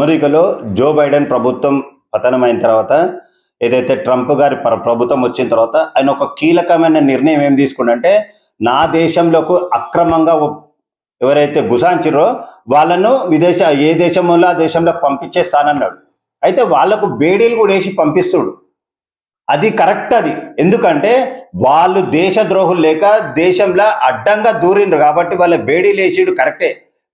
అమెరికాలో Joe Biden ప్రభుత్వం పతనమైన తర్వాత ఏదైతే ట్రంప్ గారి ప్ర- ప్రభుత్వం వచ్చిన తర్వాత ఆయన ఒక కీలకమైన నిర్ణయం ఏం తీసుకుంటే నా దేశంలోకి అక్రమంగా ఎవరైతే గుసాంచిరో వాళ్ళను విదేశ ఏ దేశంలో ఆ దేశంలోకి పంపించేస్తానన్నాడు అయితే వాళ్ళకు బేడీలు కూడా వేసి పంపిస్తుడు. అది కరెక్ట్ అది. ఎందుకంటే వాళ్ళు దేశద్రోహులు లేక దేశంలో అడ్డంగా దూరిండ్రు కాబట్టి వాళ్ళ బేడీలు వేసిడు కరెక్టే.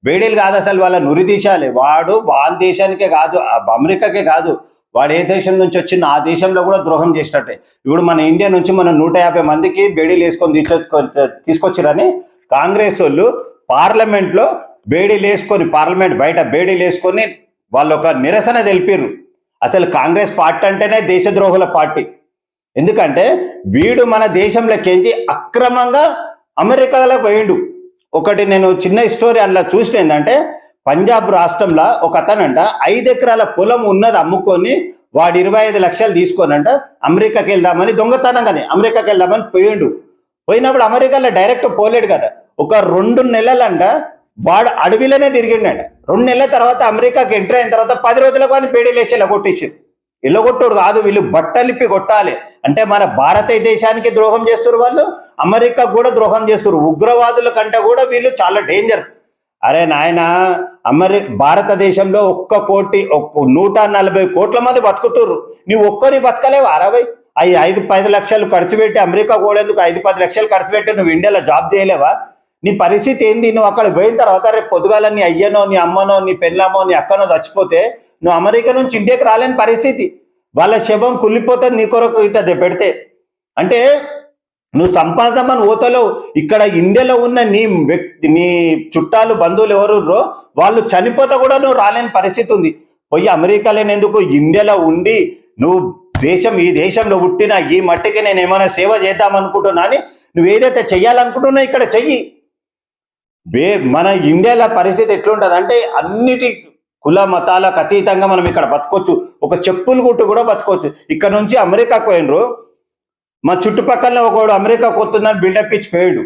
బేడీలు కాదు అసలు వాళ్ళ నురి దేశాలే. వాడు వాళ్ళ దేశానికే కాదు అమెరికాకే కాదు వాడు ఏ దేశం నుంచి వచ్చిన ఆ దేశంలో కూడా ద్రోహం చేసినట్టే. ఇప్పుడు మన ఇండియా నుంచి మనం నూట యాభై మందికి బేడీలు వేసుకొని తీసుకొ తీసుకొచ్చిరని కాంగ్రెస్ వాళ్ళు పార్లమెంట్లో బేడీలు వేసుకొని పార్లమెంట్ బయట బేడీలు వేసుకొని వాళ్ళు ఒక నిరసన తెలిపారు అసలు కాంగ్రెస్ పార్టీ అంటేనే దేశద్రోహుల పార్టీ. ఎందుకంటే వీడు మన దేశంలో కెంచి అక్రమంగా అమెరికాలో పోయిండు. ఒకటి నేను చిన్న స్టోరీ అందులో చూసిన ఏంటంటే పంజాబ్ రాష్ట్రంలో ఒక అతనంట ఐదు ఎకరాల పొలం ఉన్నది అమ్ముకొని వాడు ఇరవై ఐదు లక్షలు తీసుకోనంట అమెరికాకి వెళ్దామని దొంగతనంగానే అమెరికాకి వెళ్దామని పోయిండు. పోయినప్పుడు అమెరికాలో డైరెక్ట్ పోలేడు కదా. ఒక రెండు నెలలంట వాడు అడవిలోనే తిరిగిండట. రెండు నెలల తర్వాత అమెరికాకి ఎంటర్ అయిన తర్వాత పది రోజులకు అని పేడీలు వేసేలా కొట్టేసారు ఇలా కాదు వీళ్ళు బట్టలిప్పి కొట్టాలి. అంటే మన భారతదేశానికి ద్రోహం చేస్తారు వాళ్ళు అమెరికా కూడా ద్రోహం చేస్తారు ఉగ్రవాదుల కంటే కూడా వీళ్ళు చాలా డేంజర్. అరే నాయన అమెరి భారతదేశంలో ఒక్క కోటి నూట నలభై కోట్ల మంది బతుకుతుర్రు. నువ్వు ఒక్కరిని బతకలేవు? అరవై. అవి ఐదు పది లక్షలు ఖర్చు పెట్టి అమెరికా పోలేందుకు ఐదు పది లక్షలు ఖర్చు పెట్టి నువ్వు ఇండియాలో జాబ్ చేయలేవా? నీ పరిస్థితి ఏంది? నువ్వు అక్కడ పోయిన తర్వాత రేపు పొద్దుగాల నీ అయ్యనో నీ అమ్మనో నీ పెళ్ళమో నీ అక్కనో చచ్చిపోతే నువ్వు అమెరికా నుంచి ఇండియాకి రాలేని పరిస్థితి. వాళ్ళ శవం కుళ్ళిపోతుంది నీ కొరకు ఇట్లా పెడితే. అంటే నువ్వు సంపాదమని ఓతలో ఇక్కడ ఇండియాలో ఉన్న నీ వ్యక్తి నీ చుట్టాలు బంధువులు ఎవరు వాళ్ళు చనిపోతే కూడా నువ్వు రాలేని పరిస్థితి ఉంది. పోయి అమెరికాలో ఎందుకు? ఇండియాలో ఉండి నువ్వు దేశం ఈ దేశంలో పుట్టిన ఈ మట్టికి నేను ఏమైనా సేవ చేద్దాం అనుకుంటున్నా అని నువ్వు ఏదైతే చెయ్యాలనుకుంటున్నా ఇక్కడ చెయ్యి. మన ఇండియాలో పరిస్థితి ఎట్లుంటుంది? అంటే అన్నిటి కుల మతాలకు అతీతంగా మనం ఇక్కడ బతకొచ్చు. ఒక చెప్పులు గుట్టు కూడా బతకొచ్చు. ఇక్కడ నుంచి అమెరికాకు పోయినరు మా చుట్టుపక్కల ఒకడు అమెరికా కొత్తుందని బిల్డప్ ఇచ్చి పోయాడు.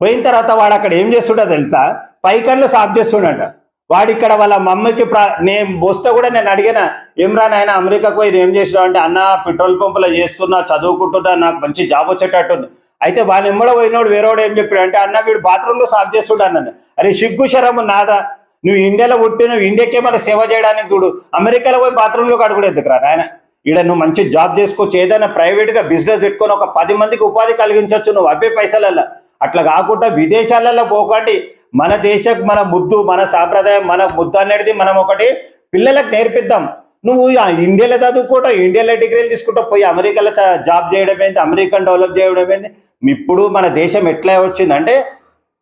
పోయిన తర్వాత వాడు అక్కడ ఏం చేస్తుండో తెలుసా? పైకన్లు సాఫ్ చేస్తుండట. వాడు ఇక్కడ వాళ్ళ మమ్మకి ప్రా నేను వస్తే కూడా నేను అడిగిన ఏమ్రా నాయన అమెరికాకు పోయి ఏం చేసినావు? అంటే అన్న పెట్రోల్ పంపులో చేస్తున్నా చదువుకుంటున్నా నాకు మంచి జాబ్ వచ్చేటట్టుంది. అయితే వాళ్ళు ఎమ్మడ పోయినోడు వేరేవాడు ఏం చెప్పాడు అంటే అన్న వీడు బాత్రూంలో సాఫ్ చేస్తుండ అన్నాను అరే సిగ్గు శరము నాదా? నువ్వు ఇండియాలో పుట్టి నువ్వు ఇండియాకే మన సేవ చేయడానికి చూడు. అమెరికాలో పోయి బాత్రూంలో కూడా ఎందుకురా నాయన. ఈడ నువ్వు మంచి జాబ్ చేసుకోవచ్చు. ఏదైనా ప్రైవేట్గా బిజినెస్ పెట్టుకొని ఒక పది మందికి ఉపాధి కలిగించవచ్చు. నువ్వు అబ్బే పైసలల్లో. అట్లా కాకుండా విదేశాలలో పోకండి. మన దేశం మన ముద్దు మన సాంప్రదాయం మన ముద్దు అనేది మనం ఒకటి పిల్లలకు నేర్పిద్దాం. నువ్వు ఆ ఇండియాలో చదువుకోవటం ఇండియాలో డిగ్రీలు తీసుకుంటావు పోయి అమెరికాలో జాబ్ చేయడం ఏంటి అమెరికన్ డెవలప్ చేయడం ఏంటి ఇప్పుడు మన దేశం ఎట్లా వచ్చిందంటే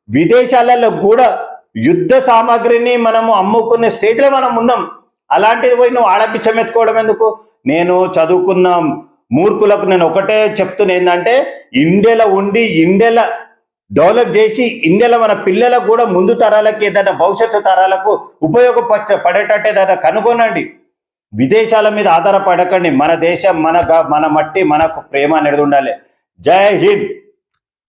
విదేశాలలో కూడా యుద్ధ సామాగ్రిని మనము అమ్ముకునే స్టేజ్లో మనం ఉన్నాం. అలాంటిది పోయి నువ్వు ఆడపిచ్చం ఎత్తుకోవడం ఎందుకు? నేను చదువుకున్న మూర్ఖులకు నేను ఒకటే చెప్తున్నా ఏంటంటే ఇండియాలో ఉండి ఇండియాలో డెవలప్ చేసి ఇండియాలో మన పిల్లలకు కూడా ముందు తరాలకి ఏదైనా భవిష్యత్తు తరాలకు ఉపయోగపడ పడేటట్టు ఏదైనా కనుగొనండి. విదేశాల మీద ఆధారపడకండి. మన దేశం మన మన మట్టి మనకు ప్రేమ అనేది ఉండాలి. జై హింద్!